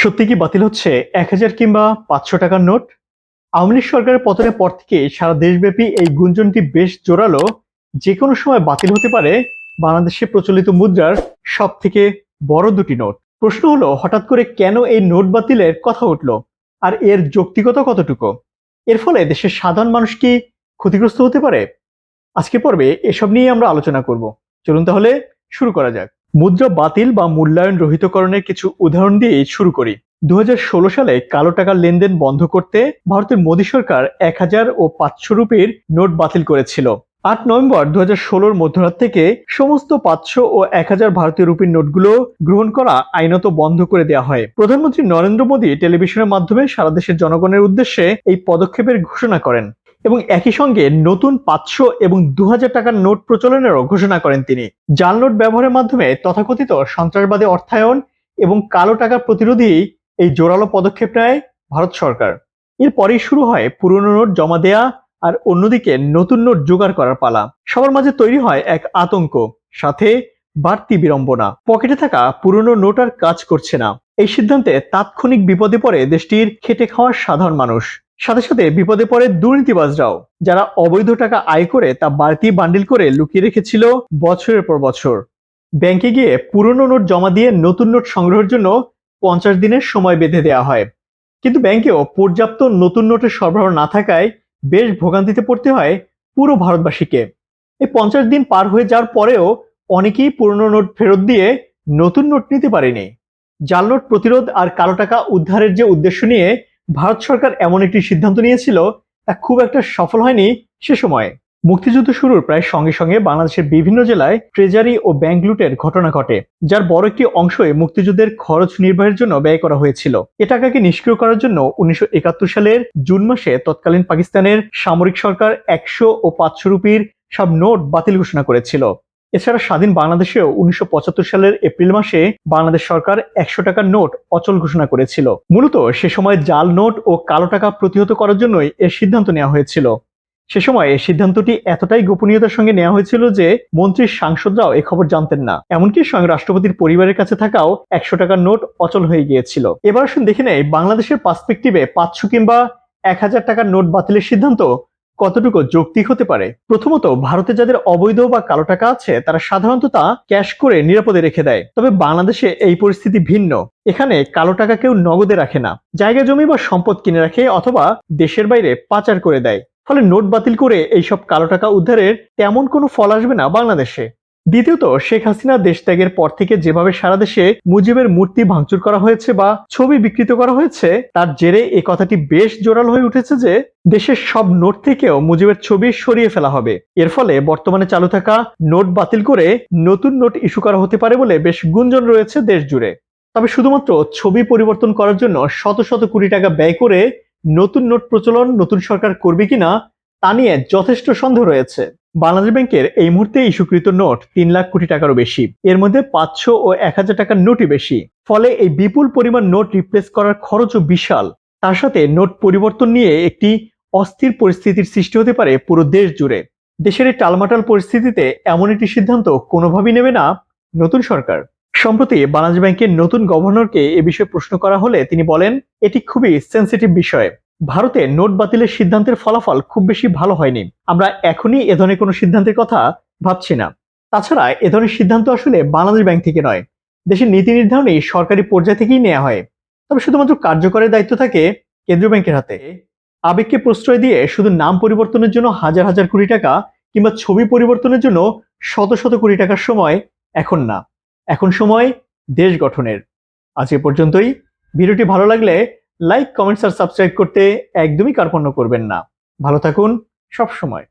সত্যি কি বাতিল হচ্ছে এক হাজার কিংবা পাঁচশো টাকার নোট? আওয়ামী লীগ সরকারের পতনের পর থেকে সারা দেশব্যাপী এই গুঞ্জনটি বেশ জোরালো। যে কোনো সময় বাতিল হতে পারে বাংলাদেশে প্রচলিত মুদ্রার সব থেকে বড় দুটি নোট। প্রশ্ন হলো, হঠাৎ করে কেন এই নোট বাতিলের কথা উঠল? আর এর যৌক্তিকতা কতটুকু? এর ফলে দেশের সাধারণ মানুষ কি ক্ষতিগ্রস্ত হতে পারে? আজকে পর্বে এসব নিয়ে আমরা আলোচনা করব। চলুন তাহলে শুরু করা যাক। মুদ্রা বাতিল বা মূল্যায়ন রহিতকরণের কিছু উদাহরণ দিয়ে শুরু করি। দু হাজার ষোলো সালে কালো টাকার লেনদেন বন্ধ করতে ভারতের মোদী সরকার এক হাজার ও পাঁচশো রুপির নোট বাতিল করেছিল। আট নভেম্বর দু হাজার ষোলোর মধ্যরাত থেকে সমস্ত পাঁচশো ও এক হাজার ভারতীয় রুপির নোটগুলো গ্রহণ করা আইনত বন্ধ করে দেওয়া হয়। প্রধানমন্ত্রী নরেন্দ্র মোদী টেলিভিশনের মাধ্যমে সারা দেশের জনগণের উদ্দেশ্যে এই পদক্ষেপের ঘোষণা করেন। এবং একই সঙ্গে নতুন পাঁচশো এবং দু হাজার টাকার নোট প্রচলনেরও ঘোষণা করেন তিনি। জাল নোট ব্যবহারের মাধ্যমে তথাকথিত সন্ত্রাসবাদী অর্থায়ন এবং কালো টাকা প্রতিরোধী এই জোরালো পদক্ষেপ নেয় ভারত সরকার। এরপরেই শুরু হয় পুরনো নোট জমা দেয়া আর অন্যদিকে নতুন নোট জোগাড় করার পালা। সবার মাঝে তৈরি হয় এক আতঙ্ক, সাথে বাড়তি বিড়ম্বনা। পকেটে থাকা পুরনো নোট আর কাজ করছে না। এই সিদ্ধান্তে তাৎক্ষণিক বিপদে পড়ে দেশটির খেটে খাওয়া সাধারণ মানুষ। সাথে সাথে বিপদে পড়ে দুর্নীতিবাজরাও, যারা অবৈধ টাকা আয় করে তা বাড়তি বান্ডিল করে লুকিয়ে রেখেছিল বছরের পর বছর। ব্যাংকে গিয়ে পুরনো নোট জমা দিয়ে নতুন নোট সংগ্রহের জন্য পঞ্চাশ দিনের সময় বেঁধে দেওয়া হয়। কিন্তু ব্যাংকেও পর্যাপ্ত নতুন নোটের সরবরাহ না থাকায় বেশ ভোগান্তিতে পড়তে হয় পুরো ভারতবাসীকে। এই পঞ্চাশ দিন পার হয়ে যাওয়ার পরেও অনেকেই পুরনো নোট ফেরত দিয়ে নতুন নোট নিতে পারেনি। জাল নোট প্রতিরোধ আর কালো টাকা উদ্ধারের যে উদ্দেশ্য নিয়ে ভারত সরকার এমন একটি সিদ্ধান্ত নিয়েছিল তা খুব একটা সফল হয়নি সে সময়। মুক্তিযুদ্ধ শুরুর প্রায় সঙ্গে সঙ্গে বাংলাদেশের বিভিন্ন জেলায় ট্রেজারি ও ব্যাংক লুটের ঘটনা ঘটে, যার বড় একটি অংশই মুক্তিযুদ্ধের খরচ নির্বাহের জন্য ব্যয় করা হয়েছিল। এ টাকাকে নিষ্ক্রিয় করার জন্য উনিশশো একাত্তর সালের জুন মাসে তৎকালীন পাকিস্তানের সামরিক সরকার একশো ও পাঁচশো রুপির সব নোট বাতিল ঘোষণা করেছিল। এছাড়া স্বাধীন বাংলাদেশেও উনিশশো সালের এপ্রিল মাসে বাংলাদেশ সরকার একশো টাকার নোট অচল ঘোষণা করেছিল। মূলত সে সময় জাল নোট ও কালো টাকা প্রতিহত করার জন্যই এর সিদ্ধান্ত নেওয়া হয়েছিল। সে সময় এই সিদ্ধান্তটি এতটাই গোপনীয়তার সঙ্গে নেওয়া হয়েছিল যে মন্ত্রীর সাংসদরাও এ খবর জানতেন না। এমনকি স্বয়ং রাষ্ট্রপতির পরিবারের কাছে থাকাও একশো টাকার নোট অচল হয়ে গিয়েছিল। এবার আসুন দেখে নেই, বাংলাদেশের পার্সপেক্টিভে পাঁচশো কিংবা এক হাজার টাকার নোট বাতিলের সিদ্ধান্ত কতটুকু যৌক্তিক হতে পারে? প্রথমত, ভারতে যাদের অবৈধ বা কালো টাকা আছে, তারা সাধারণত তা ক্যাশ করে নিরাপদে রেখে দেয়। তবে বাংলাদেশে এই পরিস্থিতি ভিন্ন। এখানে কালো টাকা কেউ নগদে রাখে না। জায়গা জমি বা সম্পদ কিনে রাখে অথবা দেশের বাইরে পাচার করে দেয়। ফলে নোট বাতিল করে এইসব কালো টাকা উদ্ধারের তেমন কোনো ফল আসবে না বাংলাদেশে। দ্বিতীয়ত, শেখ হাসিনা দেশ ত্যাগের পর থেকে যেভাবে সারা দেশে মুজিবের মূর্তি ভাঙচুর করা হয়েছে বা ছবি বিকৃত করা হয়েছে, তার জেরে এই কথাটি বেশ জোরাল হয়ে উঠেছে যে, দেশের সব নোট থেকেও মুজিবের ছবি সরিয়ে ফেলা হবে। এর ফলে বর্তমানে চালু থাকা নোট বাতিল করে নতুন নোট ইস্যু করা হতে পারে বলে বেশ গুঞ্জন রয়েছে দেশ জুড়ে। তবে শুধুমাত্র ছবি পরিবর্তন করার জন্য শত শত কোটি টাকা ব্যয় করে নতুন নোট প্রচলন নতুন সরকার করবে কিনা তা নিয়ে যথেষ্ট সন্দেহ রয়েছে। বাংলাদেশ ব্যাংকের এই মুহূর্তে ইস্যুকৃত নোট তিন লাখ কোটি টাকারও বেশি। এর মধ্যে পাঁচশো ও এক হাজার টাকার নোটই বেশি। ফলে এই বিপুল পরিমাণ নোট রিপ্লেস করার খরচও বিশাল। তার সাথে নোট পরিবর্তন নিয়ে একটি অস্থির পরিস্থিতির সৃষ্টি হতে পারে পুরো দেশ জুড়ে। দেশের এই টালমাটাল পরিস্থিতিতে এমন একটি সিদ্ধান্ত কোনোভাবেই নেবে না নতুন সরকার। সম্প্রতি বাংলাদেশ ব্যাংকের নতুন গভর্নরকে এ বিষয়ে প্রশ্ন করা হলে তিনি বলেন, এটি খুবই সেন্সিটিভ বিষয়। ভারতে নোট বাতিলের সিদ্ধান্তের ফলাফল খুব বেশি ভালো হয়নি। আমরা এখনই এ ধরনের কোনো সিদ্ধান্তের কথা ভাবছি না। তাছাড়া এ ধরনের সিদ্ধান্ত আসলে বাংলাদেশ ব্যাংক থেকে নয়। দেশের নীতি নির্ধারণী সরকারি পর্যায় থেকেই নেওয়া হয়। তবে শুধুমাত্র কার্যকরের দায়িত্ব থাকে কেন্দ্রীয় ব্যাংকের হাতে। আবেগকে প্রশ্রয় দিয়ে শুধু নাম পরিবর্তনের জন্য হাজার হাজার কোটি টাকা কিংবা ছবি পরিবর্তনের জন্য শত শত কোটি টাকার সময় এখন না। এখন সময় দেশ গঠনের। আজ এ পর্যন্তই। ভিডিওটি ভালো লাগলে লাইক কমেন্টস আর সাবস্ক্রাইব করতে একদমই কার্পণ্য করবেন না। ভালো থাকুন সব সময়